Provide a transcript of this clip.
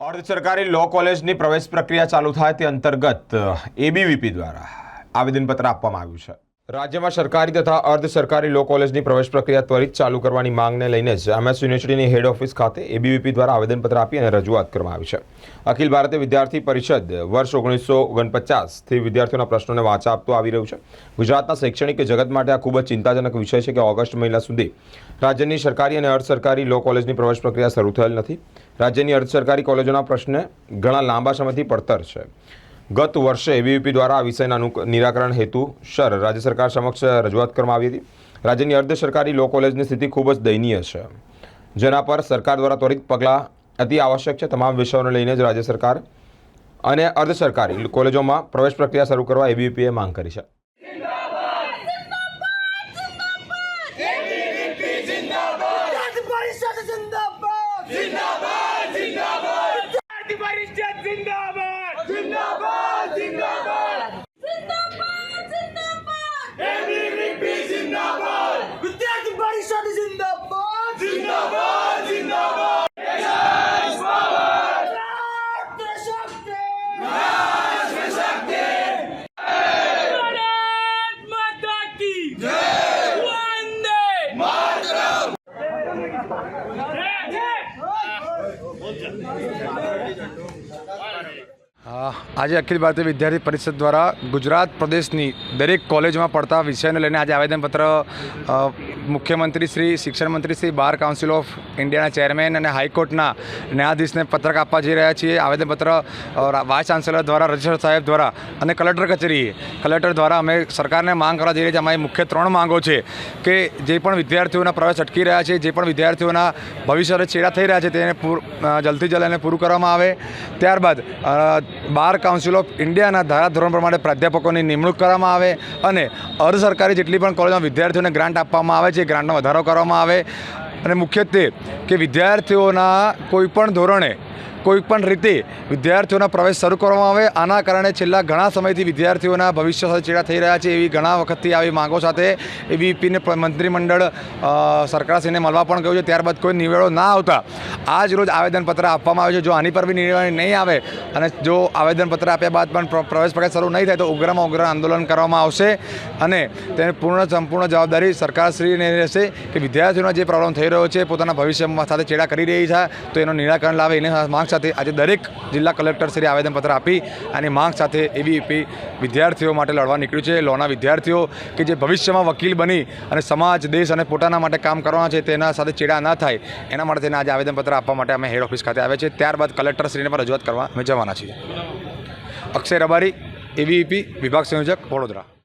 અર્ધ સરકારી લો કોલેજની પ્રવેશ પ્રક્રિયા ચાલુ થાય તે અંતર્ગત એબીવીપી દ્વારા આવેદનપત્ર આપવામાં આવ્યું છે. રાજ્યમાં સરકારી તથા અર્ધ સરકારી લો કોલેજની પ્રવેશ પ્રક્રિયા ત્વરિત ચાલુ કરવાની માંગને લઈને જ એમએસ યુનિવર્સિટીની હેડ ઓફિસ ખાતે એબીવીપી દ્વારા આવેદનપત્ર આપી અને રજૂઆત કરવામાં આવી છે. અખિલ ભારતીય વિદ્યાર્થી પરિષદ વર્ષ ઓગણીસો ઓગણપચાસથી વિદ્યાર્થીઓના પ્રશ્નોને વાંચા આપતું આવી રહ્યું છે. ગુજરાતના શૈક્ષણિક જગત માટે આ ખૂબ જ ચિંતાજનક વિષય છે કે ઓગસ્ટ મહિના સુધી રાજ્યની સરકારી અને અર્ધ સરકારી લો કોલેજની પ્રવેશ પ્રક્રિયા શરૂ થયેલ નથી. રાજ્યની અર્ધ સરકારી કોલેજોના પ્રશ્ન ઘણા લાંબા સમયથી પડતર છે. ગત વર્ષે એબીવીપી દ્વારા આ વિષયના અનુ- નિરાકરણ હેતુ સર રાજ્ય સરકાર સમક્ષ રજૂઆત કરવામાં આવી હતી રાજ્યની અર્ધ સરકારી લો કોલેજની સ્થિતિ ખૂબ જ દયનીય છે જેના પર સરકાર દ્વારા ત્વરિત પગલાં અતિ આવશ્યક છે તમામ વિષયોને લઈને જ રાજ્ય સરકાર અને અર્ધ સરકારી કોલેજોમાં પ્રવેશ પ્રક્રિયા શરૂ કરવા એબીવીપીએ માંગ કરી છે विद्यार्थी परिषद जिंदाबाद जिंदाबाद जिंदाबाद विद्यार्थी परिषद जिंदाबाद जिंदाबाद આજે અખિલ ભારતીય વિદ્યાર્થી પરિષદ દ્વારા ગુજરાત પ્રદેશની દરેક કોલેજમાં પડતા વિષયને લઈને આજે આવેદનપત્ર મુખ્યમંત્રી શ્રી, શિક્ષણ મંત્રી શ્રી, બાર કાઉન્સિલ ઓફ ઇન્ડિયાના ચેરમેન અને હાઈકોર્ટના ન્યાયાધીશને પત્રક આપવા જઈ રહ્યા છીએ. આવેદનપત્ર વાઇસ ચાન્સેલર દ્વારા, રજિસ્ટર સાહેબ દ્વારા અને કલેક્ટર કચેરીએ કલેક્ટર દ્વારા અમે સરકારને માંગ કરવા જઈ રહ્યા છીએ. અમારી મુખ્ય ત્રણ માંગો છે કે જે પણ વિદ્યાર્થીઓના પ્રવેશ અટકી રહ્યા છે, જે પણ વિદ્યાર્થીઓના ભવિષ્ય છેડા થઈ રહ્યા છે, તેને જલ્દથી જલ્દ એને પૂરું કરવામાં આવે. ત્યારબાદ બાર કાઉન્સિલ ઓફ ઇન્ડિયાના ધારાધોરણ પ્રમાણે પ્રાધ્યાપકોની નિમણૂક કરવામાં આવે અને અર્ધ સરકારી જેટલી પણ કોલેજમાં વિદ્યાર્થીઓને ગ્રાન્ટ આપવામાં આવે છે. એ ગ્રાન્ટમાં વધારો કરવામાં આવે. અને મુખ્યત્વે કે વિદ્યાર્થીઓના કોઈપણ ધોરણે કોઈ પણ રીતે વિદ્યાર્થીઓના પ્રવેશ શરૂ કરવામાં આવે. આના કારણે છેલ્લા ઘણા સમયથી વિદ્યાર્થીઓના ભવિષ્ય સાથે ચેડા થઈ રહ્યા છે એવી ઘણા વખતથી આવી માંગો સાથે એબીપીને મંત્રીમંડળ સરકારશ્રીને મળવા પણ ગયું છે. ત્યારબાદ કોઈ નિવેડો ના આવતા આજ રોજ આવેદનપત્ર આપવામાં આવ્યું છે. જો આની પર બી નિર્ણય નહીં આવે અને જો આવેદનપત્ર આપ્યા બાદ પણ પ્રવેશ પ્રક્રિયા શરૂ નહીં થાય તો ઉગ્રમાં ઉગ્ર આંદોલન કરવામાં આવશે અને તેને પૂર્ણ, સંપૂર્ણ જવાબદારી સરકારશ્રીને રહેશે કે વિદ્યાર્થીઓનો જે પ્રોબ્લેમ થઈ રહ્યો છે, પોતાના ભવિષ્યમાં સાથે ચેડા કરી રહી છે, તો એનું નિરાકરણ લાવે, એની માંગ સાથે આજે દરેક જિલ્લા કલેક્ટર શ્રી આવેદનપત્ર આપી અને માંગ સાથે એબીવીપી વિદ્યાર્થીઓ માટે લડવા નીકળ્યું છે. લોના વિદ્યાર્થીઓ કે જે ભવિષ્યમાં વકીલ બની અને સમાજ, દેશ અને પોતાના માટે કામ કરવાના છે, તેના સાથે ચેડા ન થાય, એના માટે તેને આજે આવેદનપત્ર આપવા માટે અમે હેડ ઓફિસ ખાતે આવ્યા છે. ત્યારબાદ કલેક્ટરશ્રીને પણ રજૂઆત કરવા અમે જવાના છીએ. અક્ષય રબારી એબીવીપી વિભાગ સંયોજક, વડોદરા.